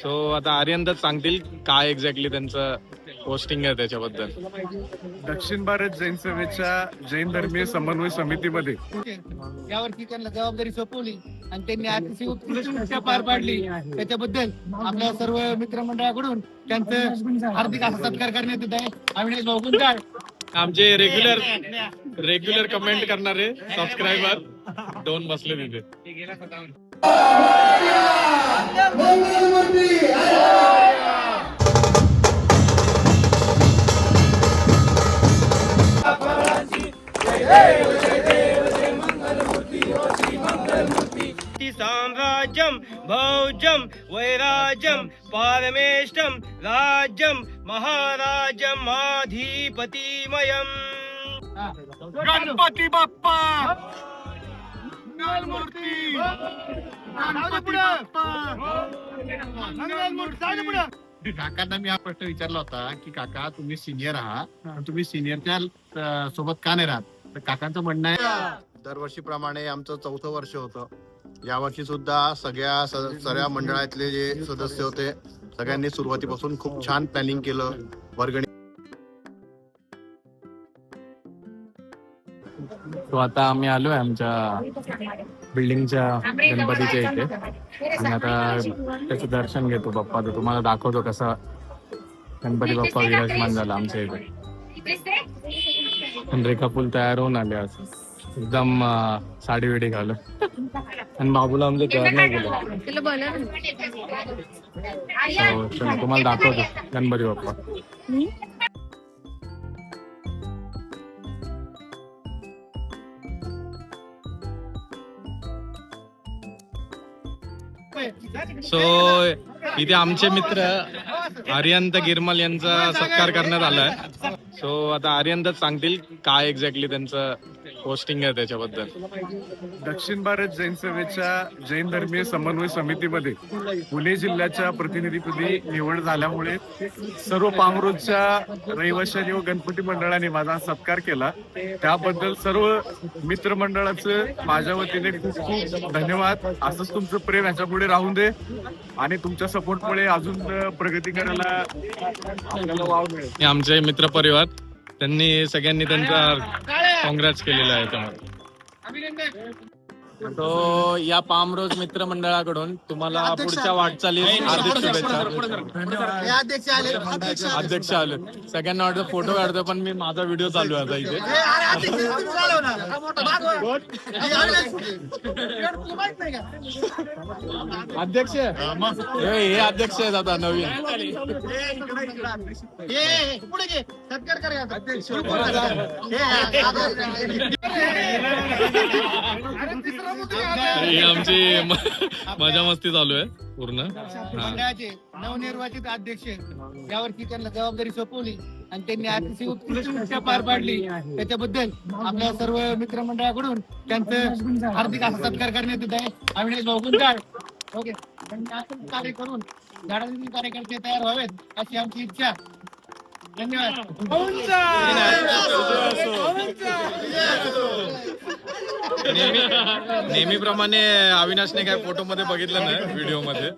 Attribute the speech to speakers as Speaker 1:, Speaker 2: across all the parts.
Speaker 1: So आता आर्यंतच सांगतील काय एक्झॅक्टली त्यांचं पोस्टिंग आहे त्याच्याबद्दल.
Speaker 2: दक्षिण भारत जैन सभेच्या जैन धर्मीय समन्वय समितीमध्ये.
Speaker 3: यावरती त्यांना जबाबदारी सोपवली आणि त्यांनी अतिशय उत्कृष्ट पार पाडली. त्याच्याबद्दल आपल्या सर्व मित्रमंडळाकडून त्यांचं हार्दिक असा सत्कार करण्यात येत आहे. अविनाश भाऊ गुंजाळ
Speaker 1: आमचे रेग्युलर रेग्युलर कमेंट करणारे सबस्क्रायबर दोन बसले तिथे.
Speaker 4: साम्राज्यं भौजं वैराज्यं पारमेष्टं राज्यं महाराज्यम् अधिपतिमयम्
Speaker 2: गणपती बाप्पा मंगलमूर्ती गणपती बाप्पा!
Speaker 5: काकांना मी हा प्रश्न विचारला होता की काका तुम्ही सिनियर आहात. तुम्ही सिनियरच्या सोबत का नाही राहत? तर काकांचं म्हणणं आहे दरवर्षीप्रमाणे आमचं चौथं वर्ष होतं. यावर्षी सुद्धा सगळ्या सगळ्या मंडळातले जे सदस्य होते सगळ्यांनी सुरुवातीपासून खूप छान प्लॅनिंग केलं. वर्गणी
Speaker 1: तो आता आम्ही आलोय आमच्या बिल्डिंगच्या गणपतीच्या इथे. आणि आता त्याचं दर्शन घेतो बाप्पा तर तुम्हाला दाखवतो कसा गणपती बाप्पा विराजमान झाला आमच्या इथे. रेखा फुल तयार होऊन आले आज. एकदम साडी विडी घालून. आणि बाबूला आमचं तयार नाही So, चला, तुम्हाला दाखवतो. गणपती बाप्पा सो इथे आमचे मित्र आर्यंत गिरमल यांचा सत्कार करण्यात आलाय. सो आता आर्यंतच सांगतील काय एक्झॅक्टली त्यांचं पोस्टिंग आहे त्याच्याबद्दल.
Speaker 2: दक्षिण भारत जैन सभेच्या जैन धर्मीय समन्वय समितीमध्ये पुणे जिल्ह्याच्या प्रतिनिधीपदी निवड झाल्यामुळे सर्व पामरोजच्या रहिवाशांनी व गणपती मंडळाने माझा सत्कार केला. त्याबद्दल सर्व मित्रमंडळाचं माझ्या वतीने खूप खूप धन्यवाद. असंच तुमचं प्रेम ह्याच्या पुढे राहून दे आणि तुमच्या सपोर्टमुळे अजून प्रगती करायला आपल्याला वाव मिळेल.
Speaker 1: आमचे मित्र परिवार त्यांनी सगळ्यांनी त्यांचा काँग्रेस केलेला आहे त्यामध्ये तो या पामरोज मित्र मंडळाकडून तुम्हाला पुढच्या वाटचालीस हार्दिक शुभेच्छा.
Speaker 3: अध्यक्ष आले अध्यक्ष
Speaker 1: अध्यक्ष आले. सगळ्यांना वाटतं फोटो काढतो पण मी माझा व्हिडिओ चालू आहे आता इथे. अध्यक्ष हे हे अध्यक्ष. आहेत आता नवीन.
Speaker 3: पुढे घे. सत्कार करा अध्यक्ष.
Speaker 1: ही आमची मजा मस्ती चालू आहे पूर्ण. हा.
Speaker 3: मंडळाचे नवनिर्वाचित अध्यक्ष यावरती त्यांना जबाबदारी सोपवली आणि त्यांनी अतिशय उत्कृष्ट भूमिका पार पाडली. त्याच्याबद्दल आपल्या सर्व मित्रमंडळाकडून त्यांचं हार्दिक असा सत्कार करण्यात येत आहे. अविनाश भाऊ गुंजाळ. ओके. त्यांनी असं कार्य करून झाडांचे कार्यकर्ते तयार व्हावेत अशी आमची इच्छा.
Speaker 1: नेहमी नेहमीप्रमाणे अविनाशने काय फोटो मध्ये बघितलं नाही व्हिडिओमध्ये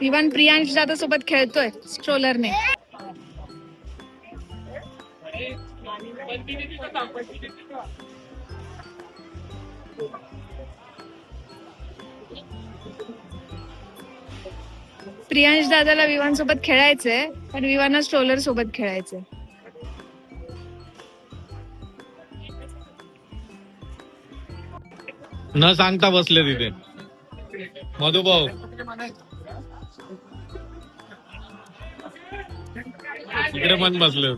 Speaker 6: इवन प्रियांश दादा सोबत खेळतोय स्ट्रोलरने प्रियांश दादाला विवान सोबत खेळायचंय पण विवाना स्ट्रोलर सोबत खेळायचंय.
Speaker 1: न सांगता बसले तिथे. मधुभाऊ इकडे पण बसले.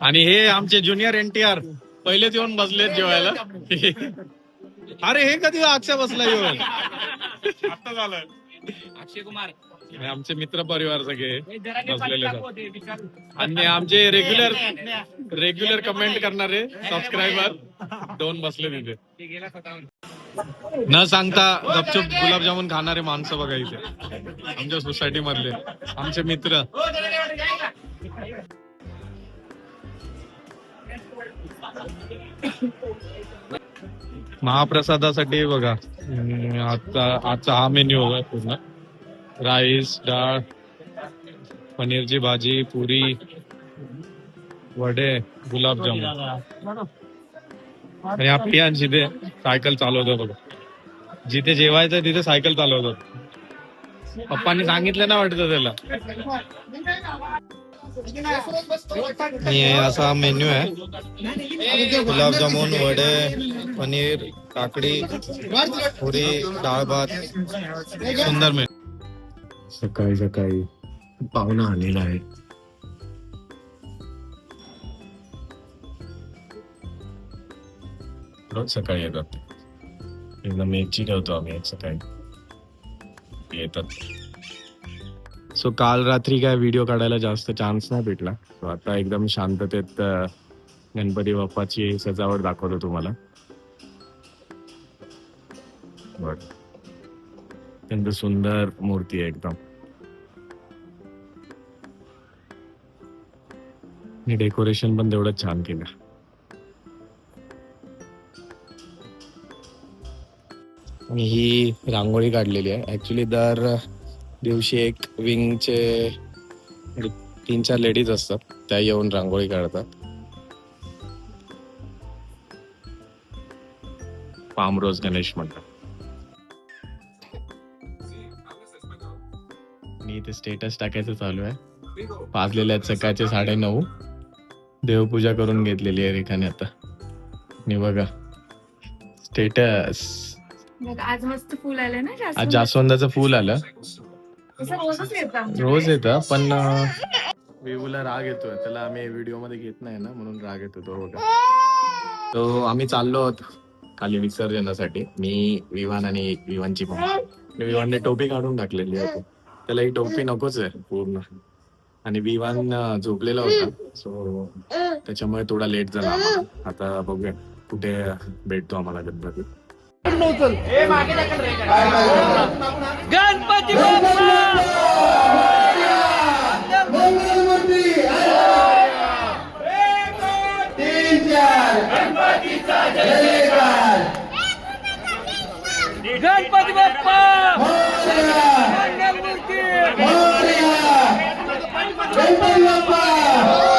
Speaker 1: आणि हे आमचे ज्युनियर एन टी आर पहिलेच येऊन बसलेत जेवायला. अरे हे कधी अक्षय बसला येऊन? आता झालं.
Speaker 4: अक्षय कुमार
Speaker 1: हे आमचे मित्र परिवार सगळे बसलेले आहेत. आणि आमचे रेग्युलर रेग्युलर कमेंट करणारे सबस्क्रायबर दोन बसले तिथे. न सांगता गपचूप गुलाबजामुन खाणारे माणसं बघा इथे. आमच्या सोसायटी मधले. आमचे मित्र. महाप्रसादासाठी बघा. आता आजचा हा मेन्यू होता पूर्ण. राईस डाळ पनीरची भाजी पुरी वडे गुलाबजामुन. आणि हा आणि जिथे सायकल चालवतो बघा. जिथे जेवायचं तिथे सायकल चालवतो. पप्पांनी सांगितलं ना वाटतं त्याला. आणि असा मेन्यू आहे गुलाबजामुन वडे पनीर काकडी पुरी डाळ भात सुंदर मेन्यू। सकाळी सकाळी पाहुणा आलेला आहे. रोज सकाळी येतात. एकदम मेची ठेवतो आम्ही सकाळी. येतात. सो काल रात्री काय व्हिडिओ काढायला जास्त चान्स नाही भेटला. सो आता एकदम शांततेत गणपती बाप्पाची सजावट दाखवतो तुम्हाला. बर. अत्यंत सुंदर मूर्ती आहे एकदम. आणि डेकोरेशन पण तेवढं छान केलं. आणि ही रांगोळी काढलेली आहे. ऍक्च्युली दर दिवशी एक विंगचे म्हणजे तीन चार लेडीज असतात त्या येऊन रांगोळी काढतात. पामरोज गणेश मंडळ मी इथे स्टेटस टाकायचं चालू आहे. वाजलेले आहेत सकाळचे साडे नऊ देवपूजा करून घेतलेली आहे रेखाने आता. आणि बघा स्टेटस
Speaker 6: आज मस्त फुल आलं ना
Speaker 1: आज
Speaker 6: जास्वंद.
Speaker 1: जास्वंदाचं फूल आलं. रोज येतं पण अं, विवूला राग येतोय त्याला आम्ही व्हिडिओमध्ये घेत नाही ना म्हणून राग येतो तो बघा. तो आम्ही चाललो आहोत खाली विसर्जनासाठी. मी विवान आणि विवानची मम्मा. विवानने टोपी काढून टाकलेली आहे त्याला ही टोपी नकोच आहे पूर्ण. आणि विवान झोपलेला होता. सो त्याच्यामुळे थोडा लेट झाला. आता बघूया कुठे भेटतो आम्हाला गणपती.
Speaker 4: गणपती बाप्पा! गणपती बाप्पा!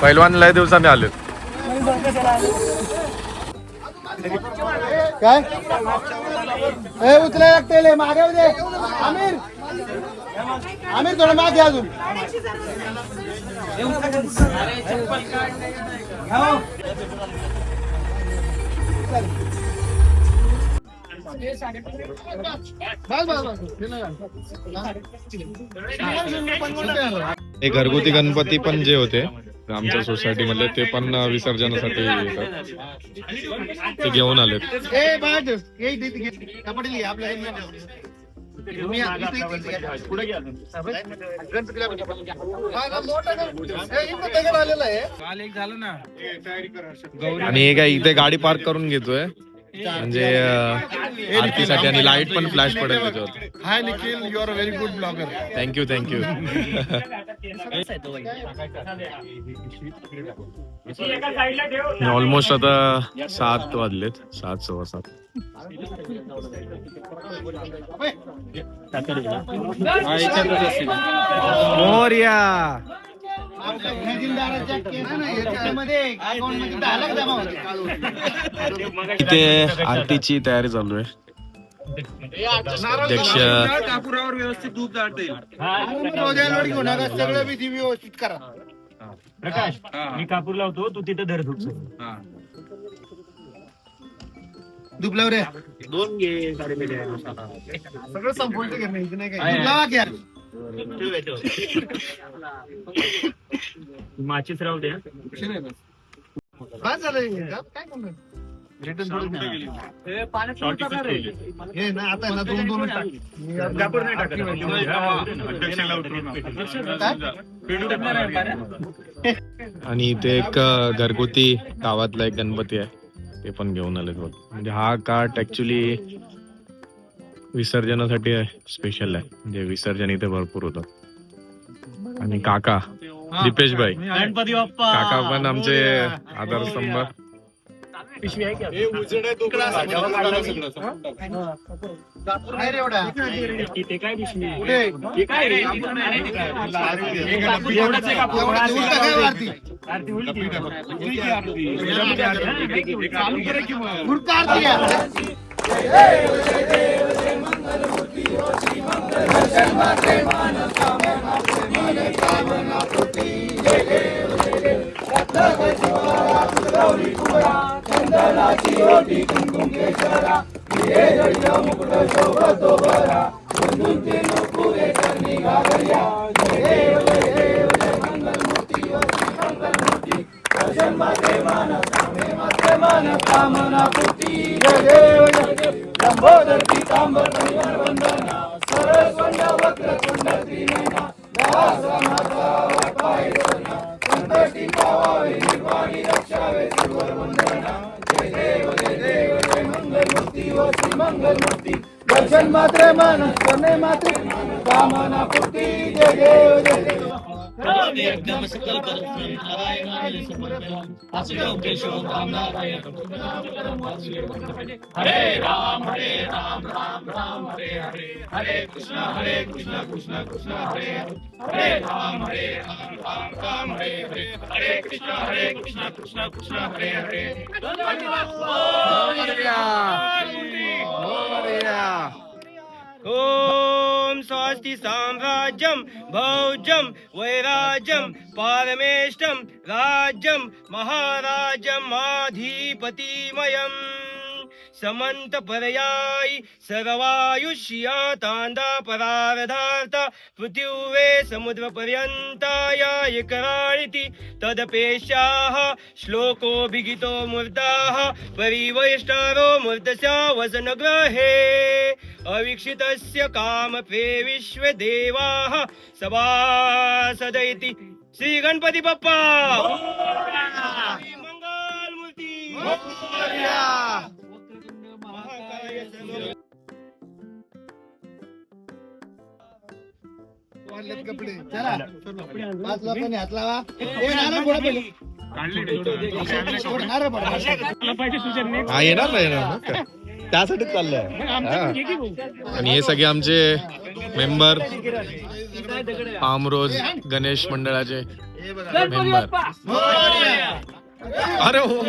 Speaker 1: पैलवान लय दिवसांनी आलेत.
Speaker 3: काय? ए उचलाय लागते मागे येऊ दे आमिर! आमिर थोडं मागे अजून. बस बस
Speaker 1: हे घरगुती गणपती पण जे होते आमच्या सोसायटी मधले ते पण विसर्जनासाठी येतात. ते घेऊन
Speaker 3: आहे
Speaker 1: आणि हे काय इथे गाडी पार्क करून घेतोय. म्हणजे आरतीसाठी आणि लाइट पण फ्लॅश पडेल त्याच्यावर.
Speaker 5: Hi Nikhil you are very good blogger
Speaker 1: thank you thank you almost आता सात वाजलेत. सात सव्वा सात. मोर्या! इथे आरतीची तयारी चालू आहे. अध्यक्ष
Speaker 4: कापुरावर व्यवस्थित दूध
Speaker 3: सगळं विधी व्यवस्थित करा.
Speaker 7: प्रकाश मी कापूर लावतो तू तिथे धर धुप
Speaker 3: दुबलाव रे
Speaker 7: दोन घे
Speaker 3: सगळं नाही काय लावा की यार.
Speaker 7: माचीच राहू द्या
Speaker 3: झालं हे. काय. हे?
Speaker 1: आणि इथे एक घरगुती गावातला एक गणपती आहे. ते पण घेऊन आलेत बघ. म्हणजे हा काठ ऍक्च्युली विसर्जनासाठी स्पेशल आहे. म्हणजे विसर्जन इथे भरपूर होतं. आणि काका दीपेश भाई
Speaker 7: गणपती बाप्पा.
Speaker 1: काका पण आमचे आधारस्तंभ
Speaker 7: पिशवी आहे का
Speaker 3: काय रे एवढा?
Speaker 7: ते काय पिशवी
Speaker 3: पुढे.
Speaker 7: हे काय रे एवढंच आहे कापूर.
Speaker 3: एवढा देऊन टाका हे वरती.
Speaker 7: आरती होईल की? होईल की आरती? चालू करा की मग.
Speaker 3: उलटा आरती घ्या. दर्शन मात्र मन करणे मात्र कामना पूर्ती जय देव जय देव
Speaker 4: एकदम सकल
Speaker 3: पर नारायणाय समर्पयामि असितो केशव राम नारायण हरे राम हरे राम राम राम हरे हरे हरे कृष्ण हरे कृष्ण कृष्ण कृष्ण हरे हरे राम हरे राम राम राम हरे हरे हरे कृष्ण हरे कृष्ण कृष्ण कृष्ण हरे हरे धन्यवाद
Speaker 4: नास्ति साम्राज्यं भौजं वैराज्यं पारमेष्टं राज्यं महाराजमाधिपतिमयम् समन्तपर्यायि सर्वायुष्या तान्दा परारधार्थ पृथिवे समुद्रपर्यन्ताया कराणिति तदपेशाः श्लोकोऽभिगितो मूर्ताः परिवैष्टारो मूर्तस्या वसनग्रहे अवीक्षितस्य कामपे विश्वदेवाः सभासद इति श्रीगणपति बप्पा सर्व
Speaker 3: वाढलेत कपडे चला पाच लोकांनी हात लावा ए नारळ फोडा पहिले फोड, नारळ फोडा.
Speaker 1: हा येणार ना येणार ना काय? त्यासाठीच चाललंय. हा. आणि हे सगळे आमचे मेंबर पामरोज गणेश मंडळाचे
Speaker 7: मेंबर. अरे हो.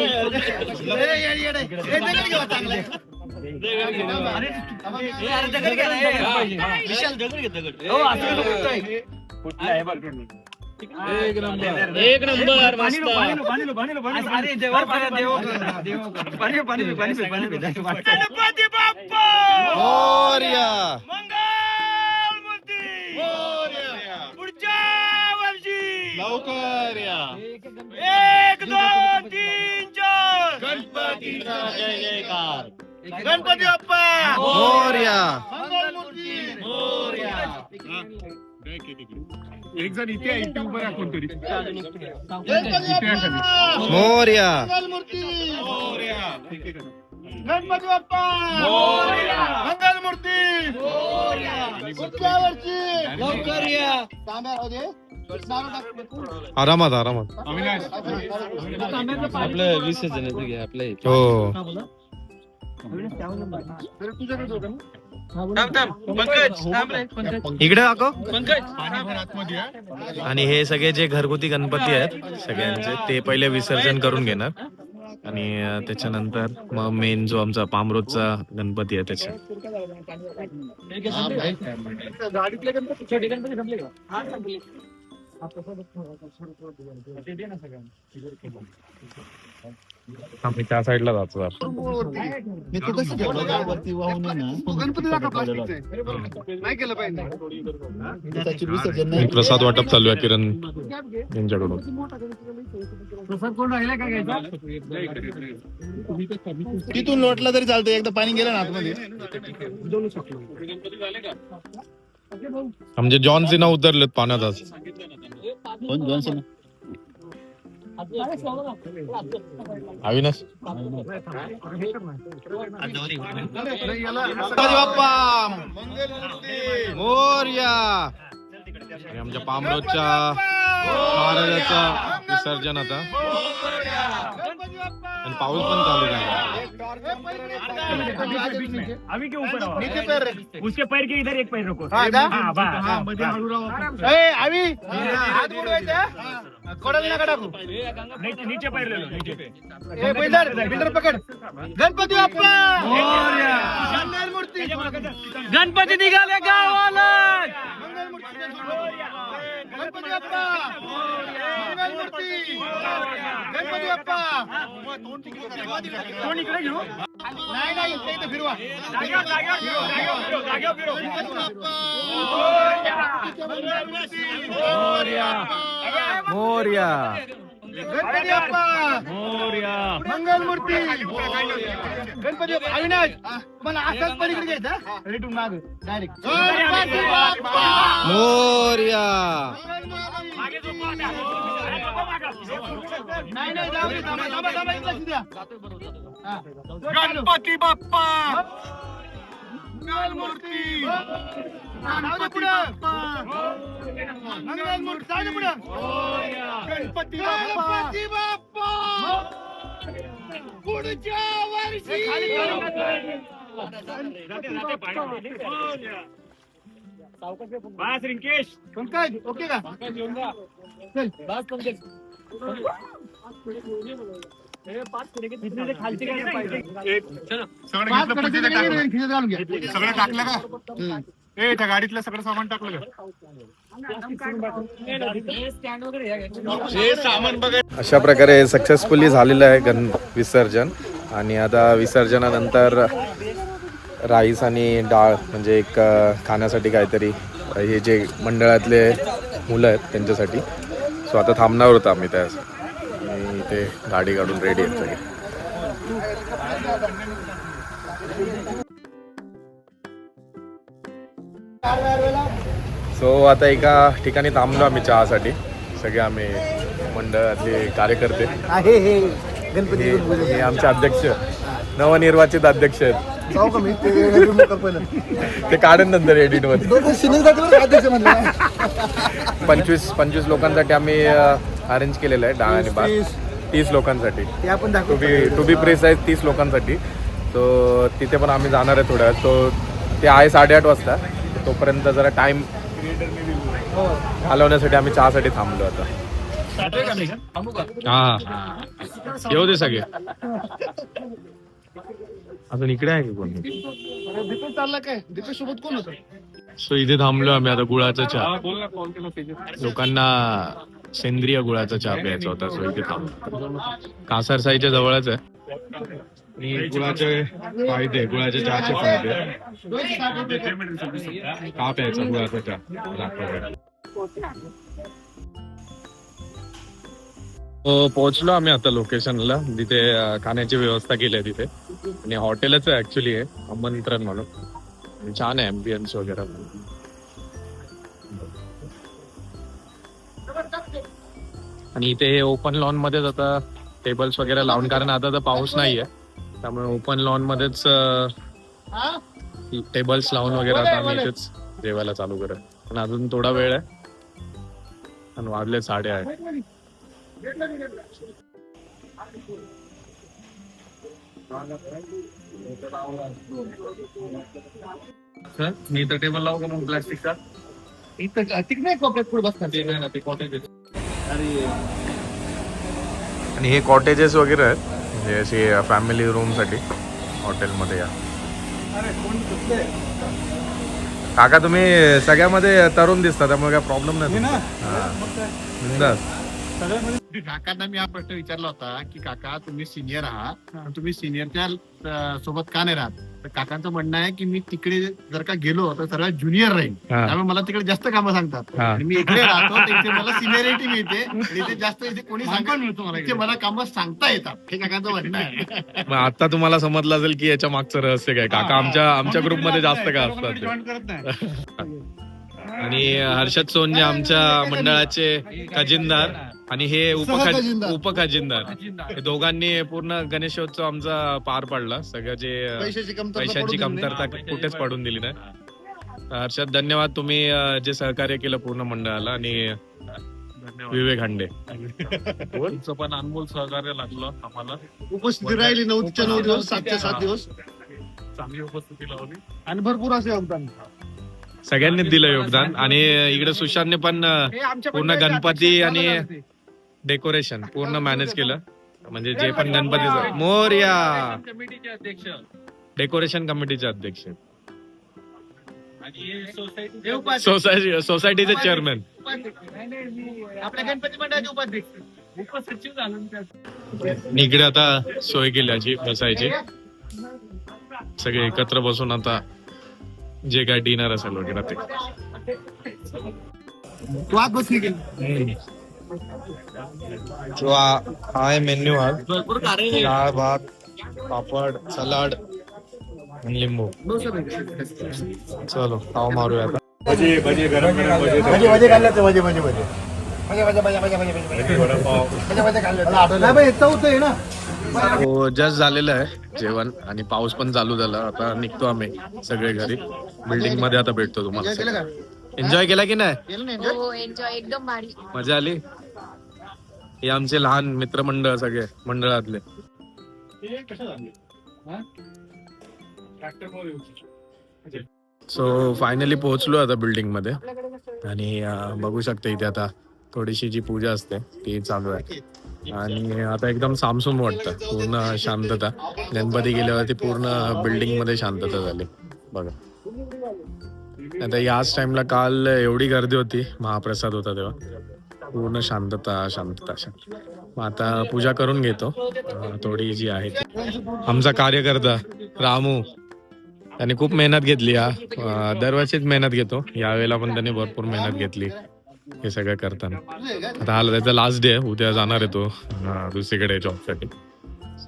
Speaker 4: एक नंबर गणपती बाप्पा मंगल मूर्ती पुढच्या वर्षी
Speaker 1: लवकर या
Speaker 4: एक दोन तीन चार
Speaker 1: गणपतीचा जय जयकार
Speaker 4: गणपती बाप्पा
Speaker 1: मोर्या
Speaker 8: एक जण इथे आहे, इथे उभं राहा कोणतरी इथे आहे खाली.
Speaker 1: मोर्या
Speaker 3: गणपती बाप्पा मंगल मूर्ती पुढच्या वर्षी
Speaker 4: लवकर या
Speaker 3: तांब्या राहू दे. नारळ टाक.
Speaker 1: आरामात आरामात
Speaker 4: आपलं विसर्जन आपलं
Speaker 1: हो इकडे दाखव आणि हे सगळे जे घरगुती गणपती आहेत सगळ्यांचे ते पहिले विसर्जन करून घेणार. आणि अं, त्याच्यानंतर मग मेन जो आमचा पामरोजचा गणपती आहे त्याच्या. आम्ही त्या साईडला जातो.
Speaker 3: मी तू कसं ठेवलं वरती वाहून ना. त्याची विसर्जन नाही.
Speaker 1: प्रसाद वाटप चालू आहे किरण. यांच्याकडून.
Speaker 3: तिथून लोटला तरी चालतं एकदा पाणी गेलं ना आतमध्ये.
Speaker 1: म्हणजे जॉन सिना उतरलेत पाण्यात आज. अविनाश. बाप्पा. मोर्या. आमच्या पामरोजच्या महाराजाचा विसर्जन आता. आणि पाऊस पण चालू झाला.
Speaker 8: अभी के ऊपर आओ।
Speaker 3: नीचे पैर
Speaker 8: उसके पैर के इधर एक पैर रखो.
Speaker 3: हा?
Speaker 8: हाँ,
Speaker 3: बुडवायचे हा? कोडाला नका टाकू.
Speaker 8: नीचे नीचे पैर ले लो नीचे. पे
Speaker 3: ए, बिल्डर बिल्डर पकड. गणपती बाप्पा! मंगल मूर्ती
Speaker 4: गणपती निघाले गावाला.
Speaker 3: मंगल मूर्ती गणपती बाप्पा. मंगल मूर्ती गणपती बाप्पा.
Speaker 8: कोण इकडे घेऊ?
Speaker 3: नाही नाही इथे इथे फिरवा.
Speaker 8: जागेवर जागेवर
Speaker 1: मोर्या.
Speaker 3: गणपती बाप्पा. मंगल मूर्ती गणपती बाप्पा अविनाश. मला असाच पलीकडे घ्यायचा हा? रिटून माग डायरेक्ट गणपती बाप्पा.
Speaker 1: मोर्या.
Speaker 3: नाही नाही जाऊ दे, थांबा थांबा थांबा इथं लक्ष द्या हा.
Speaker 8: गणपती बाप्पा.
Speaker 3: मंगल
Speaker 8: गणपती
Speaker 3: गणपती बाप्पा. पुढच्या वर्षी.
Speaker 8: बस रिंकेश.
Speaker 3: पंकज ओके का? चल. घ्या.
Speaker 9: सगळं टाकलं का? ए त्या गाडीतलं सगळं सामान टाकलं का?
Speaker 1: अशा प्रकारे सक्सेसफुली झालेलं आहे गण विसर्जन. आणि आता विसर्जनानंतर राईस आणि डाळ म्हणजे एक खाण्यासाठी काहीतरी हे जे मंडळातले मुलं आहेत त्यांच्यासाठी. सो आता थांबणार होतं आम्ही त्या आणि इथे गाडी काढून रेडी आहेत सगळे. सो आता एका ठिकाणी थांबलो आम्ही चहासाठी. सगळे आम्ही मंडळातले कार्यकर्ते.
Speaker 3: हे
Speaker 1: आमचे अध्यक्ष. नवनिर्वाचित अध्यक्ष आहेत.
Speaker 3: ते
Speaker 1: काढून नंतर
Speaker 3: एडिटमध्ये.
Speaker 1: पंचवीस पंचवीस लोकांसाठी आम्ही अरेंज केलेलं आहे डाळ आणि भात. तीस. लोकांसाठी. To be to be press आहे तीस लोकांसाठी. तो तिथे पण आम्ही जाणार आहे थोड्या. तो ते आहे साडेआठ वाजता. तोपर्यंत जरा टाइम घालवण्यासाठी आम्ही चहासाठी थांबलो आता. हा. येऊ दे सगळे. अजून इकडे आहे की कोण?
Speaker 3: दीपेश चालला काय? दीपेश सोबत कोण होतं?
Speaker 1: सो इथे थांबलो आम्ही आता गुळाचा चहा. लोकांना सेंद्रिय गुळाचा चहा प्यायचा होता सो इथे थांबलो कासार साईच्या जवळच आहे. आणि गुळाचे फायदे गुळाच्या चहाचे फायदे. का प्यायचा गुळाचा चहा? दाखवा. हो, पोहोचलो आम्ही आता लोकेशनला तिथे खाण्याची व्यवस्था केली आहे तिथे. आणि हॉटेलच आहे ऍक्च्युली आहे आमंत्रण म्हणून. छान आहे एम्बियन्स वगैरे. आणि इथे ओपन लॉन मध्येच आता टेबल्स वगैरे लावून कारण आता तर पाऊस नाहीये. त्यामुळे ओपन लॉन मध्येच
Speaker 3: हा?
Speaker 1: टेबल्स लावून वगैरे आता आम्ही इथेच जेवायला चालू करत. पण अजून थोडा वेळ आहे. आणि वाजले साडे आठ. मी तर टेबल लावू का मग प्लास्टिकचा
Speaker 3: इथं तिकडे नाही कोपऱ्यात पुढे बसतात
Speaker 1: आणि हे कॉटेजेस वगैरे आहेत. म्हणजे असे फॅमिली रूमसाठी हॉटेलमध्ये या. काका तुम्ही सगळ्यामध्ये तरुण दिसता त्यामुळे काय प्रॉब्लेम नाही हा. बिनधास्त.
Speaker 5: काकांना मी हा प्रश्न विचारला होता की काका तुम्ही सिनियर आहात तुम्ही सिनियरच्या सोबत का नाही राहत? तर काकांचं म्हणणं आहे की मी तिकडे जर का गेलो तर सर्वात ज्युनियर राहील
Speaker 1: हा.
Speaker 5: त्यामुळे मला तिकडे जास्त कामं सांगतात.
Speaker 1: हा.
Speaker 5: आणि मी इकडे राहतो तर इथे मला सिनियरिटी मिळते. आणि इथे जास्त इथे कोणी सांगत इथे मला कामं सांगता येतात. हे काकांचं म्हणणं आहे.
Speaker 1: मग आता तुम्हाला समजलं असेल की याच्या मागचं रहस्य काय? काका आमच्या आमच्या ग्रुपमध्ये जास्त काय असतात? ते.
Speaker 7: जॉईन करत नाही.
Speaker 1: आणि हर्षद सोनजे आमच्या मंडळाचे खजिनदार. आणि हे. उपखजिनदार हे दोघांनी पूर्ण गणेशोत्सव आमचा पार पडला. सगळं जे
Speaker 5: पैशाची कमतरता
Speaker 1: कुठेच पडून दिली नाही. हर्षद धन्यवाद तुम्ही जे सहकार्य केलं पूर्ण मंडळाला आणि विवेक हांडे.
Speaker 7: तुमचं पण अनमोल सहकार्य लागलं आम्हाला.
Speaker 5: उपस्थिती राहिली नऊच्या नऊ दिवस सातच्या सात दिवस.
Speaker 7: चांगली उपस्थिती लावली.
Speaker 3: आणि भरपूर असे योगदान.
Speaker 1: सगळ्यांनीच दिलं योगदान. आणि इकडे सुशांतने पण पूर्ण गणपती आणि. डेकोरेशन पूर्ण मॅनेज केलं. म्हणजे जे पण गणपतीचं मोर्या!
Speaker 7: कमिटीचे अध्यक्ष.
Speaker 1: डेकोरेशन कमिटीचे अध्यक्ष.
Speaker 7: आणि सोसायटी
Speaker 1: सोसायटीचे चेअरमॅन
Speaker 3: उपाध्यक्ष. नाही, नाही, मी आपल्या गणपती मंडळाचे उपाध्यक्ष.
Speaker 7: उपसचिव झालं ना त्यात.
Speaker 1: इकडे आता सोय केली याची बसायची. सगळे एकत्र बसून आता जे काय डिनर असेल वगैरे ते.
Speaker 3: बसली गेली
Speaker 1: जो आहे मेन्यू आज. डाळ भात पापड सलाड आणि लिंबू. चलो पाव मारूया आता.
Speaker 5: भजे भजे खाल्ले होते भजे
Speaker 3: चौथं आहे ना.
Speaker 1: हो जस्ट झालेलं आहे जेवण आणि पाऊस पण चालू झाला. आता निघतो आम्ही सगळे घरी. बिल्डिंगमध्ये आता भेटतो तुम्हाला. एन्जॉय केला की नाही?
Speaker 6: हो एन्जॉय एकदम भारी.
Speaker 1: मजा आली. हे आमचे लहान मित्रमंडळ सगळे मंडळातले. सो फायनली पोहोचलो आता बिल्डिंगमध्ये. आणि अं, बघू शकते इथे आता थोडीशी जी पूजा असते ती चालू आहे. आणि आता एकदम सामसूम वाटतं पूर्ण शांतता. गणपती गेल्यावरती पूर्ण बिल्डिंगमध्ये शांतता झाली. बघा. आता याच टाइमला काल एवढी गर्दी होती. महाप्रसाद होता तेव्हा. पूर्ण शांतता शांतता मग आता पूजा करून घेतो. थोडी जी आहे ती. आमचा कार्यकर्ता रामू. त्याने खूप मेहनत घेतली हा. दरवर्षीच मेहनत घेतो. यावेळेला पण त्याने भरपूर मेहनत घेतली हे सगळं करताना. आता आला त्याचा लास्ट डे उद्या जाणार आहे तो दुसरीकडे जॉबसाठी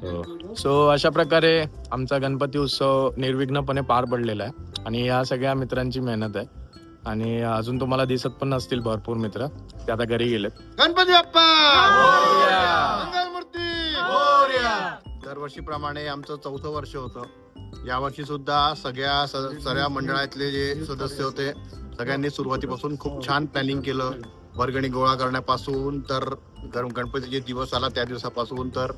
Speaker 1: सो सो अशा प्रकारे आमचा गणपती उत्सव निर्विघ्नपणे पार पडलेला आहे. आणि या सगळ्या मित्रांची मेहनत आहे. आणि अजून तुम्हाला दिसत पण नसतील भरपूर मित्र. ते आता घरी गेलेत.
Speaker 5: गणपती बाप्पा! मंगलमूर्ती! दरवर्षीप्रमाणे आमचं चौथं वर्ष होतं. यावर्षी सुद्धा सगळ्या सगळ्या मंडळातले जे सदस्य होते सगळ्यांनी सुरुवातीपासून खूप छान प्लॅनिंग केलं. वर्गणी गोळा करण्यापासून तर गण- गणपतीचे दिवस आला त्या दिवसापासून तर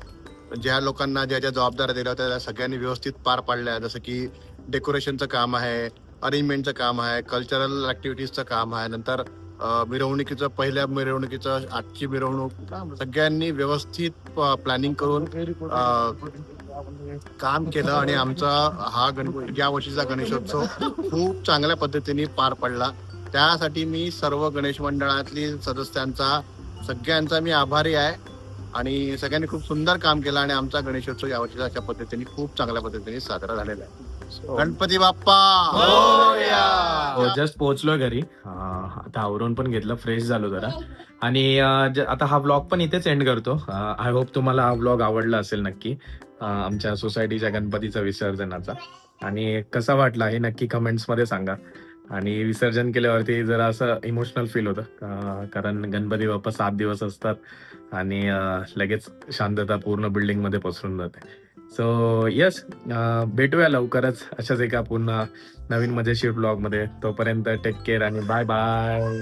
Speaker 5: ज्या लोकांना ज्या ज्या जबाबदाऱ्या दिल्या होत्या त्या सगळ्यांनी व्यवस्थित पार पाडल्या. जसं की डेकोरेशनचं काम आहे अरेंजमेंटचं काम आहे कल्चरल ऍक्टिव्हिटीजचं काम आहे. नंतर मिरवणुकीचं पहिल्या मिरवणुकीचं आजची मिरवणूक. सगळ्यांनी व्यवस्थित प्लॅनिंग करून काम केलं आणि आमचा हा गणपती या वर्षीचा गणेशोत्सव खूप चांगल्या पद्धतीने पार पडला. त्यासाठी मी सर्व गणेश मंडळातली सदस्यांचा सगळ्यांचा मी आभारी आहे. आणि सगळ्यांनी खूप सुंदर काम केलं आणि आमचा गणेशोत्सव यावर्षीचा अशा पद्धतीने खूप चांगल्या पद्धतीने साजरा झालेला आहे. गणपती बाप्पा! मोरया!
Speaker 1: हो जस्ट पोहोचलोय घरी. आता आवरून पण घेतलं फ्रेश झालो जरा. आणि आता हा ब्लॉग पण इथेच एंड करतो. आय होप तुम्हाला हा ब्लॉग आवडला असेल नक्की. आमच्या सोसायटीच्या गणपतीचा विसर्जनाचा. आणि कसा वाटला हे नक्की कमेंट्समध्ये सांगा. आणि विसर्जन केल्यावरती जरा असं इमोशनल फील होतं. कारण गणपती बाप्पा सात दिवस असतात. आणि लगेच शांतता पूर्ण बिल्डिंगमध्ये पसरून जाते. सो यस भेटूया लवकरच अशाच एका पुन्हा नवीन मजेशीर ब्लॉगमध्ये तोपर्यंत टेक केअर आणि बाय बाय